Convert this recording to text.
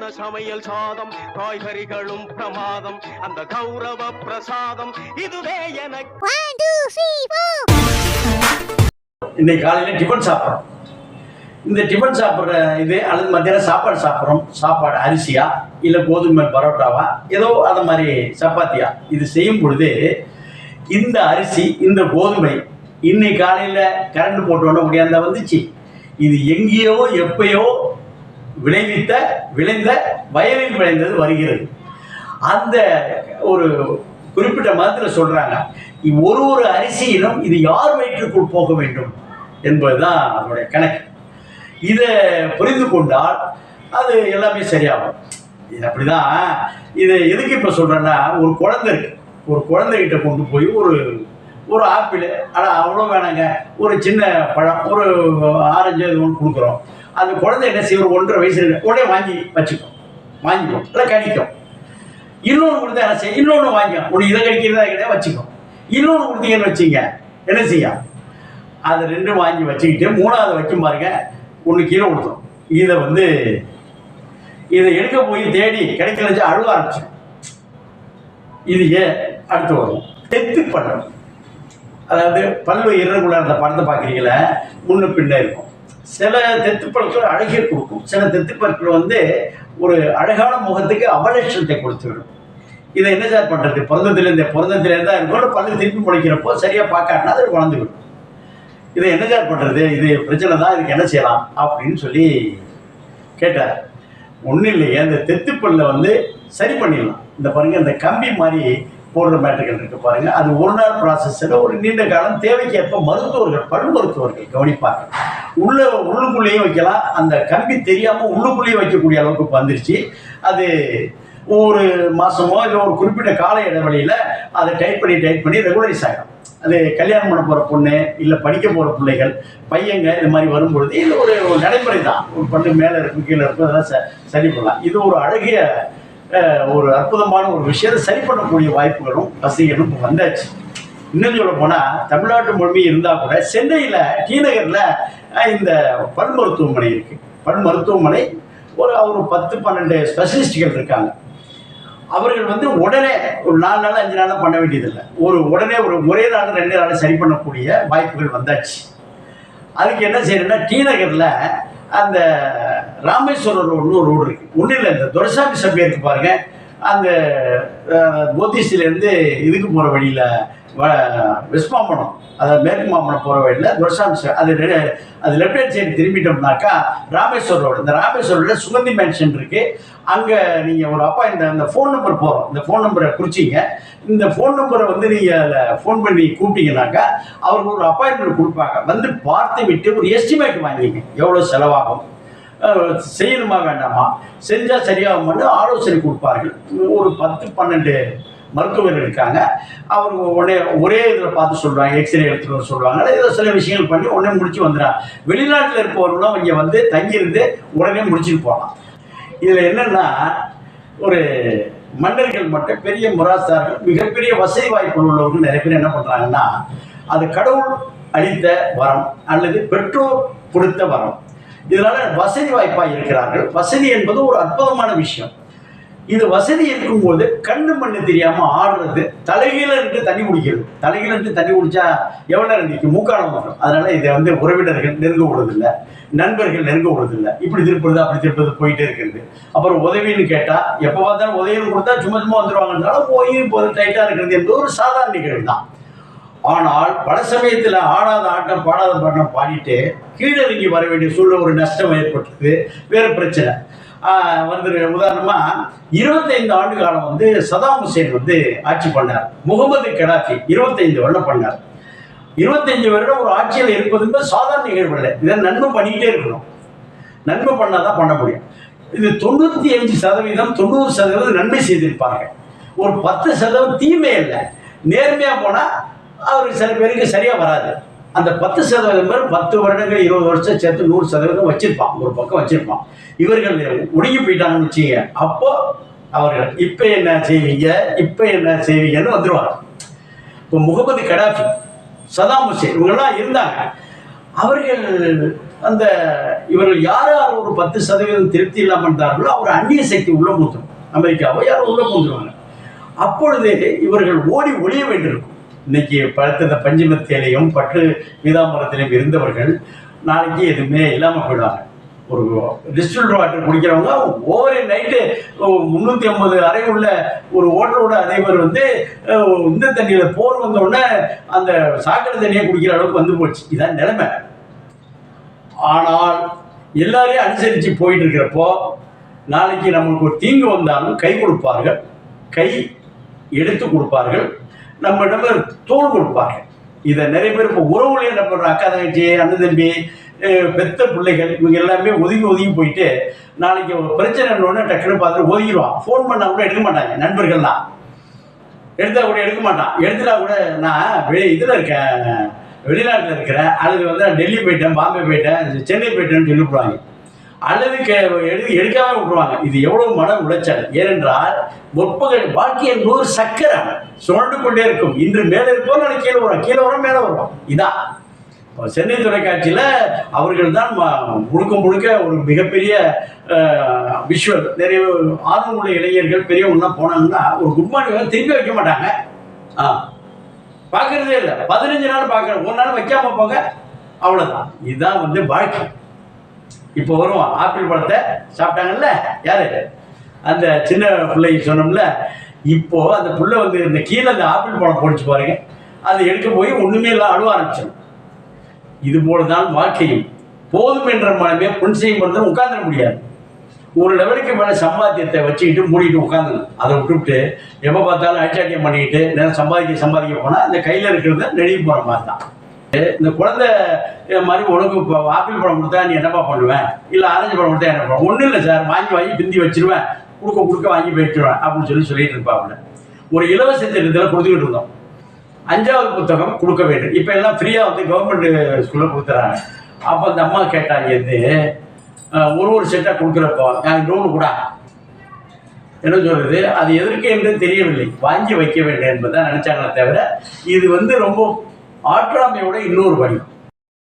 கல்யாண சமையல் சாதம் காய்கறிகளும் பிரமாதம் அந்த கௌரவ பிரசாதம் இதுவே எனக்கு. இன்னைக்கு காலையில் டிஃபன் சாப்பிட்றோம். இந்த டிஃபன் சாப்பிட்ற இது அல்லது மத்தியானம் சாப்பாடு சாப்பிட்றோம். சாப்பாடு அரிசியா இல்லை கோதுமை பரோட்டாவா ஏதோ அந்த மாதிரி சப்பாத்தியா. இது செய்யும் பொழுது இந்த அரிசி இந்த கோதுமை இன்னைக்கு காலையில் கரண்ட் போட்டோன்னு முடியாத வந்துச்சு. இது எங்கேயோ எப்பயோ விளைவித்த விளைந்த வயலில் விளைந்தது வருகிறது. அந்த ஒரு குறிப்பிட்ட மதத்தில் சொல்றாங்க ஒரு ஒரு அரிசியிலும் இது யார் வயிற்றுக்குள் போக வேண்டும்? என்பதுதான் அதனுடைய கணக்கு. இதை புரிந்து கொண்டால் அது எல்லாமே சரியாகும். இது அப்படிதான். இது எதுக்கு இப்போ சொல்கிறேன்னா ஒரு குழந்தை இருக்கு. ஒரு குழந்தைகிட்ட கொண்டு போய் ஒரு ஒரு ஆப்பிள் ஆனால் அவ்வளோ வேணாங்க. ஒரு சின்ன பழம் ஒரு ஆரஞ்சு இது ஒன்று கொடுக்குறோம். அந்த குழந்தை என்ன செய்யும்? ஒன்றரை வயசு இருக்கு. உடனே வாங்கி வச்சுக்கும். வாங்கிக்கும். இல்லை கடிக்கும். இன்னொன்று கொடுத்தா என்ன செய்யும்? இன்னொன்று வாங்கிக்கும் உனக்கு இதை கடிக்கிறதா கிடையாது வச்சுக்கும். இன்னொன்று கொடுத்தீங்கன்னு வச்சுங்க என்ன செய்ய அதை ரெண்டும் வாங்கி வச்சுக்கிட்டு மூணாவது வைக்கும் பாருங்க. ஒன்று கீழே கொடுத்தோம். இதை வந்து இதை எடுக்க போய் தேடி கிடைக்கலச்சு அழுவ ஆரம்பிச்சு இது ஏன்? அடுத்து வரும். டெத்து படம் அதாவது பல்வேறு இரகுலர் அந்த படத்தை பார்க்குறீங்கள முன்ன பின்ன இருக்கும். சில தெத்துப்பற்கள் அழகிய கொடுக்கும். சில தெத்துப்பற்கள் வந்து ஒரு அழகான முகத்துக்கு அவலட்சணத்தை கொடுத்து விடும் இதை என்ன சார் பண்ணுறது பிறந்ததுலேருந்தே பிறந்ததுலேருந்து தான் இருக்கும் பல்லு திருப்பி முளைக்கிறப்போ சரியாக பார்க்காட்டினா அது வளர்ந்து விடும் இதை என்ன சார் பண்ணுறது இது பிரச்சனை தான் இதுக்கு என்ன செய்யலாம்? அப்படின்னு சொல்லி கேட்டார். ஒன்றும் இல்லையே அந்த தெத்துப்பல்ல வந்து சரி பண்ணிடலாம். இந்த பாருங்கள் இந்த கம்பி மாதிரி போடுற மேட்டர்கள் இருக்கு பாருங்கள் அது ஒரு நாள் ப்ராசஸில் ஒரு நீண்ட காலம் தேவைக்கேற்ப மருத்துவர்கள் பல் மருத்துவர்கள் கவனிப்பாங்க உள்ள உள்ளுக்குள்ளேயும் வைக்கலாம். அந்த கம்பி தெரியாமல் உள்ளுக்குள்ளேயும் வைக்கக்கூடிய அளவுக்கு இப்ப வந்துருச்சு. அது ஒரு மாதமோ இல்லை ஒரு குறிப்பிட்ட கால இடைவெளியில் அதை டைப் பண்ணி டைப் பண்ணி ரெகுலரைஸ் ஆகிடும் அது கல்யாணம் பண்ண போகிற பொண்ணு இல்லை படிக்க போகிற பிள்ளைகள் பையங்க இது மாதிரி வரும்பொழுது இது ஒரு நடைமுறை தான். ஒரு பண்ணு மேலே இருக்கும் கீழே இருக்கும் அதெல்லாம் ச சரி பண்ணலாம். இது ஒரு அழகிய ஒரு அற்புதமான ஒரு விஷயத்தை சரி பண்ணக்கூடிய வாய்ப்புகளும் வசதிகளும் வந்தாச்சு. இன்னும் சொல்ல போனால் தமிழ்நாட்டு மொழி இருந்தால் கூட சென்னையில் டிநகரில் இந்த பல் மருத்துவமனை இருக்குது பல் மருத்துவமனை ஒரு ஒரு பத்து பன்னெண்டு ஸ்பெஷலிஸ்ட்கள் இருக்காங்க. அவர்கள் வந்து உடனே ஒரு நாலு நாள் அஞ்சு நாள் பண்ண வேண்டியதில்லை. ஒரு உடனே ஒரு ஒரே நாள் ரெண்டு நாள் சரி பண்ணக்கூடிய வாய்ப்புகள் வந்தாச்சு. அதுக்கு என்ன செய்யணும்னா டி நகரில் அந்த ராமேஸ்வரம் ரோடுன்னு ஒரு ரோடு இருக்குது ஒன்றும் இல்லை இந்த துரசாமி சபை இருக்கு பாருங்கள் அந்த போத்திஸ்டிலேருந்து இதுக்கு போகிற வழியில் வெஸ்ட் மாம்பழம் அதாவது மேற்கு மாம்பழம் போகிற வழியில் துரசாமி அது அது லெஃப்ட் ஹேண்ட் சைடு திரும்பிட்டோம்னாக்கா ராமேஸ்வரம் ரோடு இந்த ராமேஸ்வர் ரோடில் சுகந்தி மேன்ஷன் இருக்குது அங்கே நீங்கள் ஒரு அப்பா இந்த அந்த ஃபோன் நம்பர் போகிறோம் இந்த ஃபோன் நம்பரை குறிச்சிங்க. இந்த ஃபோன் நம்பரை வந்து நீங்கள் அதில் ஃபோன் பண்ணி கூப்பிட்டீங்கன்னாக்கா அவருக்கு ஒரு அப்பாயின்மெண்ட் கொடுப்பாங்க. வந்து பார்த்து விட்டு ஒரு எஸ்டிமேட் வாங்கிங்க. எவ்வளோ செலவாகும்? செய்யணுமா வேண்டாமா? செஞ்சால் சரியாகும்னு ஆலோசனை கொடுப்பார்கள். ஒரு பத்து பன்னெண்டு மருத்துவர்கள் இருக்காங்க அவர் உடனே ஒரே இதில் பார்த்து சொல்லுவாங்க எக்ஸ்ரே எடுத்துகிட்டு வர சொல்லுவாங்க ஏதோ சில விஷயங்கள் பண்ணி உடனே முடிச்சு வந்துடுறாங்க வெளிநாட்டில் இருப்பவர்களும் இங்கே வந்து தங்கியிருந்து உடனே முடிச்சுட்டு போகலாம். இதில் என்னென்னா ஒரு மன்னர்கள் மட்டும் பெரிய முராசார்கள் மிகப்பெரிய வசதி வாய்ப்பு உள்ளவர்கள் நிறைய பேர் என்ன பண்ணுறாங்கன்னா அது கடவுள் அளித்த வரம் அல்லது பெற்றோர் கொடுத்த வரம். இதனால வசதி வாய்ப்பாக இருக்கிறார்கள். வசதி என்பது ஒரு அற்புதமான விஷயம். இது வசதி இருக்கும்போது கண்ணு மண்ணு தெரியாம ஆடுறது தலைகீழ இருந்து தண்ணி குடிக்கிறது. தலைகீழ இருந்து தண்ணி குடிச்சா எவ்வளவு நேரம் நிற்கும்? மூக்காலம் வரும் அதனால இதை வந்து உறவினர்கள் நெருங்க விடுறதில்ல. நண்பர்கள் நெருங்க விடுறதில்ல. இப்படி திருப்பது அப்படி திருப்பது போயிட்டே இருக்கிறது. அப்புறம் உதவின்னு கேட்டா எப்போ பார்த்தாலும் உதவின்னு கொடுத்தா சும்மா சும்மா வந்துருவாங்கனாலும் போய் போது டைட்டா இருக்கிறது என்பது ஒரு சாதாரண நிகழ்வு தான். ஆனால் பல சமயத்தில் ஆடாத ஆட்டம் பாடாத பாட்டம் பாடிட்டு கீழே இறங்கி வர வேண்டிய சூழ்நிலை ஒரு நஷ்டம் ஏற்பட்டது. வேறு பிரச்சனை. வந்து உதாரணமா இருபத்தைந்து ஆண்டு காலம் வந்து சதாம் ஹுசேன் வந்து ஆட்சி பண்ணார். முகமது கடாஃபி இருபத்தைந்து வருடம் பண்ணார். இருபத்தைந்து வருடம் ஒரு ஆட்சியில் இருப்பது சாதாரண நிகழ்வு இல்லை. இதை நன்மை பண்ணிக்கிட்டே இருக்கணும். நன்மை பண்ணாதான் பண்ண முடியும். இது தொண்ணூற்றி அஞ்சு சதவீதம் தொண்ணூறு சதவீதம் நன்மை செய்திருப்பாங்க ஒரு பத்து சதவீதம் தீமை இல்லை. நேர்மையாக போனால் அவருக்கு சில பேருக்கு சரியாக வராது. அந்த பத்து சதவீதம் பேர் பத்து வருடங்கள் இருபது வருஷம் சேர்த்து நூறு சதவீதம் வச்சிருப்பான். ஒரு பக்கம் வச்சிருப்பான். இவர்கள் ஒடுங்கி போயிட்டாங்கன்னு வச்சுங்க. அப்போ அவர்கள் இப்போ என்ன செய்வீங்க? இப்போ என்ன செய்வீங்கன்னு வந்துருவாங்க. இப்போ முகமது கடாஃபி சதாம் ஹுசேன் இவங்கெல்லாம் இருந்தாங்க. அவர்கள் அந்த இவர்கள் யார் யார் ஒரு பத்து சதவீதம் திருப்தி இல்லாமல் இருந்தார்களோ அவர் அந்நிய சக்தி உள்ள மூத்தரும் அமெரிக்காவோ யாரும் உள்ள மூந்துருவாங்க அப்பொழுது இவர்கள் ஓடி ஒளிய வேண்டியிருக்கும். இன்னைக்கு பழுத்த இந்த பஞ்சுமத்திலையும் பட்டு பீதாம்பரத்திலையும் இருந்தவர்கள் நாளைக்கு எதுவுமே இல்லாமல் போயிடுவாங்க. ஒரு டிஸ்டில்ட் வாட்டர் குடிக்கிறவங்க ஓவரே நைட்டு முந்நூற்றி ஐம்பது அறை உள்ள ஒரு ஓட்டரோட அதிபர் வந்து இந்த தண்ணியில் போர் வந்தோடனே அந்த சாக்கடை தண்ணியை குடிக்கிற அளவுக்கு வந்து போச்சு. இதான் நிலைமை. ஆனால் எல்லாரையும் அனுசரித்து போயிட்டு இருக்கிறப்போ நாளைக்கு நம்மளுக்கு ஒரு தீங்கு வந்தாலும் கை கொடுப்பார்கள். கை எடுத்து கொடுப்பார்கள். நம்மிடம் தோல் கொடுப்பார்கள் இதை நிறைய பேர் இப்போ உறவுல என்ன பண்ணுறோம் அக்கா தங்கச்சி அண்ணன் தம்பி பெத்த பிள்ளைகள் இவங்க எல்லாமே ஒதுங்கி ஒதுங்கி போயிட்டு நாளைக்கு ஒரு பிரச்சனை ஒன்று டக்குன்னு பார்த்துட்டு ஒதுங்கிடுவான் ஃபோன் பண்ணால் கூட எடுக்க மாட்டாங்க. நண்பர்கள்லாம். எடுத்தா கூட எடுக்க மாட்டான். எடுத்துட்டா கூட நான் வெளி இதில் இருக்கேன். வெளிநாட்டில் இருக்கிறேன். அல்லது வந்து நான் டெல்லி போயிட்டேன் பாம்பே போயிட்டேன் சென்னை போயிட்டேன்னு சொல்லிவிடுவாங்க. அல்லது கே எடு எடுக்காம விட்டுருவாங்க. இது எவ்வளவு மன உழைச்சல் ஏனென்றால் முற்பகல் வாழ்க்கை என்பது சக்கரம் சுழண்டு கொண்டே இருக்கும். இன்று மேலே இருப்போம் நாளைக்கு கீழே வரும் கீழே வரும் மேலே வரும் இதான் சென்னை தொலைக்காட்சியில் அவர்கள் தான் ம- முழுக்க முழுக்க ஒரு மிகப்பெரிய விஷுவல் நிறைய ஆர்வமுள்ள இளைஞர்கள் பெரியவங்கலாம் போனாங்கன்னா ஒரு குட் மார்னிங் திருப்பி வைக்க மாட்டாங்க. ஆ. பார்க்கறதே இல்லை. பதினஞ்சு நாள் பார்க்குறேன் ஒரு நாள் வைக்காம போங்க. அவ்வளோதான் இதுதான் வந்து வாழ்க்கை. இப்போ வருவான் ஆப்பிள் பழத்தை சாப்பிட்டாங்கல்ல? யாரு? அந்த சின்ன பிள்ளை சொன்னோம்ல இப்போ அந்த பிள்ளை வந்து இந்த கீழே அந்த ஆப்பிள் பழம் போடிச்சு பாருங்க. அதை எடுக்க போய் ஒண்ணுமே இல்லை அழுவ ஆரம்பிச்சிடும் இது போலதான் வாழ்க்கையும். போதும் என்ற மனமே பொன் செய்யும் பொழுது உட்கார்ந்துட முடியாது. ஒரு லெவலுக்கு மேலே சம்பாத்தியத்தை வச்சுக்கிட்டு மூடிட்டு உட்காந்துடும் அதை விட்டுவிட்டு எப்போ பார்த்தாலும் அடிச்சாட்டியம் பண்ணிக்கிட்டு நேரம் சம்பாதிக்க சம்பாதிக்க போனால் அந்த கையில் இருக்கிறத நெழுகி போகிற மாதிரி தான். இந்த குழந்தை மாதிரி உனக்கு இப்போ ஆப்பிள் பழம் கொடுத்தா நீ என்னப்பா பண்ணுவேன்? இல்லை ஆரஞ்சு பழம் கொடுத்தா என்ன பண்ணுவேன்? ஒன்றும் இல்லை சார் வாங்கி வாங்கி பிந்தி வச்சிருவேன். கொடுக்க கொடுக்க வாங்கி போயிட்டுருவேன் அப்படின்னு சொல்லி சொல்லிட்டு இருப்பாப்புல. ஒரு இலவச திட்டத்தில் கொடுத்துக்கிட்டு இருந்தோம். அஞ்சாவது புத்தகம் கொடுக்க வேண்டும். இப்போ எல்லாம் ஃப்ரீயாக வந்து கவர்மெண்ட் ஸ்கூலில் கொடுத்துறாங்க. அப்போ அந்த அம்மா கேட்டாங்க வந்து ஒரு ஒரு செட்டாக கொடுக்குறப்போ எனக்கு லோனு கூட என்ன சொல்கிறது அது எதற்கு என்று தெரியவில்லை. வாங்கி வைக்க வேண்டும் என்பதை நினச்சாங்களே தவிர இது வந்து ரொம்ப ஆற்றாமையோட இன்னொரு வழி.